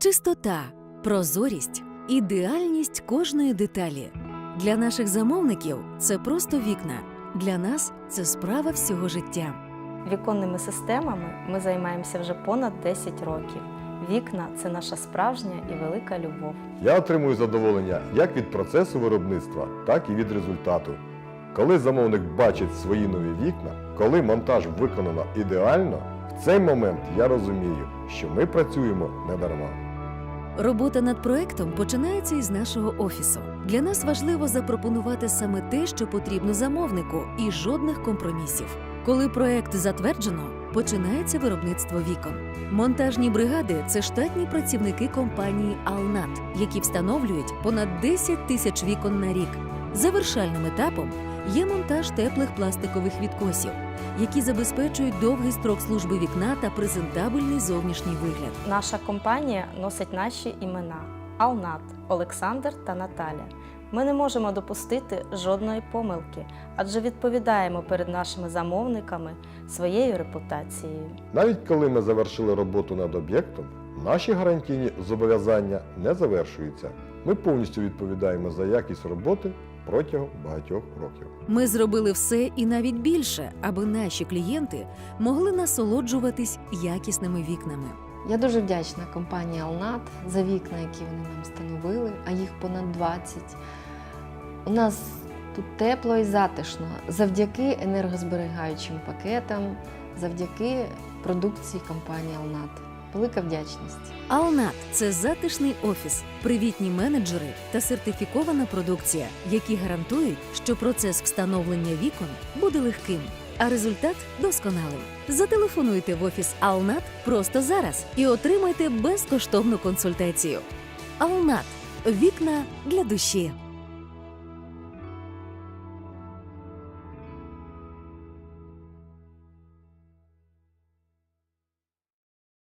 Чистота, прозорість, ідеальність кожної деталі. Для наших замовників це просто вікна. Для нас це справа всього життя. Віконними системами ми займаємося вже понад 10 років. Вікна це наша справжня і велика любов. Я отримую задоволення як від процесу виробництва, так і від результату. Коли замовник бачить свої нові вікна, коли монтаж виконано ідеально, в цей момент я розумію, що ми працюємо не дарма. Робота над проектом починається із нашого офісу. Для нас важливо запропонувати саме те, що потрібно замовнику, і жодних компромісів. Коли проект затверджено, починається виробництво вікон. Монтажні бригади це штатні працівники компанії Алнат, які встановлюють понад 10 тисяч вікон на рік. Завершальним етапом є монтаж теплих пластикових відкосів, які забезпечують довгий строк служби вікна та презентабельний зовнішній вигляд. Наша компанія носить наші імена: Алнат, Олександр та Наталя. Ми не можемо допустити жодної помилки, адже відповідаємо перед нашими замовниками своєю репутацією. Навіть коли ми завершили роботу над об'єктом, наші гарантійні зобов'язання не завершуються. Ми повністю відповідаємо за якість роботи протягом багатьох років. Ми зробили все і навіть більше, аби наші клієнти могли насолоджуватись якісними вікнами. Я дуже вдячна компанії Алнат за вікна, які вони нам встановили, а їх понад 20. У нас тут тепло і затишно завдяки енергозберігаючим пакетам, завдяки продукції компанії Алнат. Велика вдячність. Алнат це затишний офіс, привітні менеджери та сертифікована продукція, які гарантують, що процес встановлення вікон буде легким, а результат досконалим. Зателефонуйте в офіс Алнат просто зараз і отримайте безкоштовну консультацію. Алнат вікна для душі.